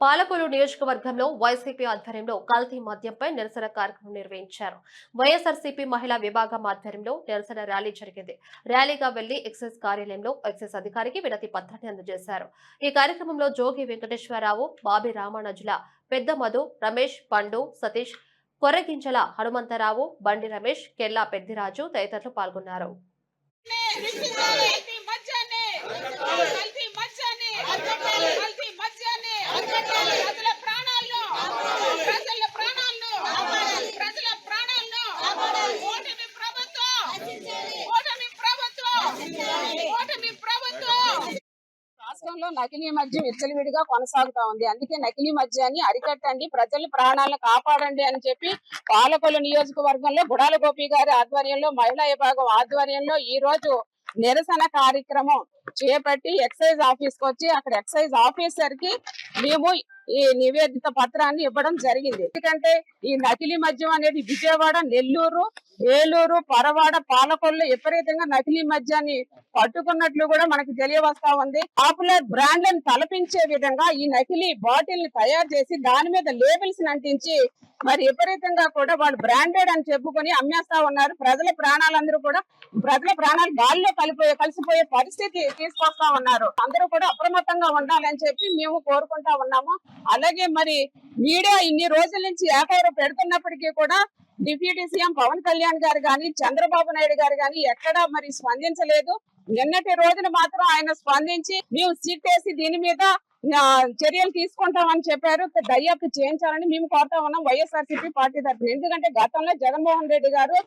పాలకొలు నియోజకవర్గంలో వైసీపీ ఆధ్వర్యంలో కల్తీ మద్యంపై నిరసన కార్యక్రమం నిర్వహించారు. వైఎస్ఆర్సీపీ మహిళా విభాగం ఆధ్వర్యంలో నిరసన ర్యాలీ జరిగింది. ర్యాలీగా వెళ్ళి ఎక్సైజ్ కార్యాలయంలో ఎక్సైజ్ అధికారికి వినతి పత్రాన్ని అందజేశారు. ఈ కార్యక్రమంలో జోగి వెంకటేశ్వరరావు బాబి రామానుజుల పెద్ద మధు రమేష్ పండు సతీష్ కొరగింజల హనుమంతరావు బండి రమేష్ కెల్లా పెద్దిరాజు తదితరులు పాల్గొన్నారు కల్తీ మద్యాన్ని కల్తీ మద్యాన్ని కల్తీ మద్యాన్ని ప్రజల ప్రాణాలను ప్రజల ప్రాణాలను ప్రజల ప్రాణాలను ఓటమి ప్రభుత్వం ఓటమి ప్రభుత్వం ఓటమి ప్రభుత్వం రాష్ట్రంలో నకిలీ మద్యం విచ్చలవిడిగా కొనసాగుతా ఉంది. అందుకే నకిలీ మద్యాన్ని అరికట్టండి ప్రజల ప్రాణాలను కాపాడండి అని చెప్పి పాలకొల్లు నియోజకవర్గంలో గుడాల గోపి గారి ఆధ్వర్యంలో మహిళా విభాగం ఆధ్వర్యంలో ఈ రోజు నిరసన కార్యక్రమం చేపట్టి ఎక్సైజ్ ఆఫీస్కి వచ్చి అక్కడ ఎక్సైజ్ ఆఫీసర్కి మేము ఈ నివేదిత పత్రాన్ని ఇవ్వడం జరిగింది. ఎందుకంటే ఈ నకిలీ మద్యం అనేది విజయవాడ నెల్లూరు ఏలూరు పరవాడ పాలకొల్లు విపరీతంగా నకిలీ మద్యాన్ని పట్టుకున్నట్లు కూడా మనకు తెలియవస్తా ఉంది. పాపులర్ బ్రాండ్లను తలపించే విధంగా ఈ నకిలీ బాటిల్ తయారు చేసి దాని మీద లేబుల్స్ అంటించి మరి విపరీతంగా కూడా వాళ్ళు బ్రాండెడ్ అని చెప్పుకొని అమ్మేస్తా ఉన్నారు. ప్రజల ప్రాణాలందరూ కూడా ప్రజల ప్రాణాలు గాల్లో కలిపోయే కలిసిపోయే పరిస్థితి తీసుకొస్తా ఉన్నారు. అందరూ కూడా అప్రమత్తంగా ఉండాలని చెప్పి మేము కోరుకుంటా ఉన్నాము. అలాగే మరి మీడియా ఇన్ని రోజుల నుంచి ఏకైరు పెడుతున్నప్పటికీ కూడా డిప్యూటీ సీఎం పవన్ కళ్యాణ్ గారు గాని చంద్రబాబు నాయుడు గారు కానీ ఎక్కడా మరి స్పందించలేదు. నిన్నటి రోజున మాత్రం ఆయన స్పందించి మేము సీట్ వేసి దీని మీద చర్యలు తీసుకుంటామని చెప్పారు. దయ్యాకు చేయించాలని మేము కోరుతా ఉన్నాం. వైఎస్ఆర్సీపీ పార్టీ తరఫున. ఎందుకంటే గతంలో జగన్మోహన్ రెడ్డి గారు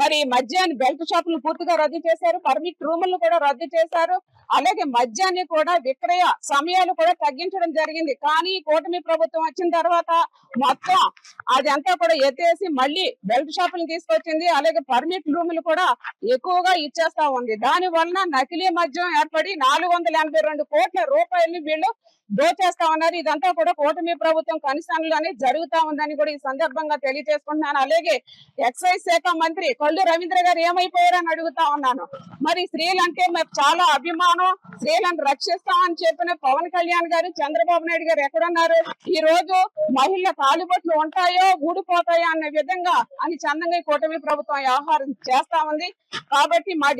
మరి మద్యాన్ని బెల్ట్ షాపులు పూర్తిగా రద్దు చేశారు. పర్మిట్ రూములు కూడా రద్దు చేశారు. అలాగే మద్యాన్ని కూడా విక్రయ సమయాలు కూడా తగ్గించడం జరిగింది. కానీ కూటమి ప్రభుత్వం వచ్చిన తర్వాత మొత్తం అదంతా కూడా ఎత్తేసి మళ్ళీ బెల్ట్ షాపులు తీసుకొచ్చింది. అలాగే పర్మిట్ రూములు కూడా ఎక్కువగా ఇచ్చేస్తా ఉంది. దాని వలన నకిలీ మద్యం ఏర్పడి నాలుగు వందల రెండు కోట్ల రూపాయలు వీళ్ళు దోచేస్తా ఉన్నారు ఇదంతా కూడా కూటమి ప్రభుత్వం కనిష్టానులోనే జరుగుతా ఉందని కూడా ఈ సందర్భంగా తెలియజేసుకుంటున్నాను. అలాగే ఎక్సైజ్ శాఖ మంత్రి కొల్లు రవీంద్ర గారు ఏమైపోయారని అడుగుతా ఉన్నాను. మరి స్త్రీలు అంటే మాకు చాలా అభిమానం. స్త్రీలను రక్షిస్తామని చెప్పిన పవన్ కళ్యాణ్ గారు చంద్రబాబు నాయుడు గారు ఎక్కడున్నారు? ఈ రోజు మహిళల కాలుబొట్లు ఉంటాయో ఊడిపోతాయో అనే విధంగా అని చందంగా ఈ కూటమి ప్రభుత్వం వ్యవహారం చేస్తా ఉంది. కాబట్టి మా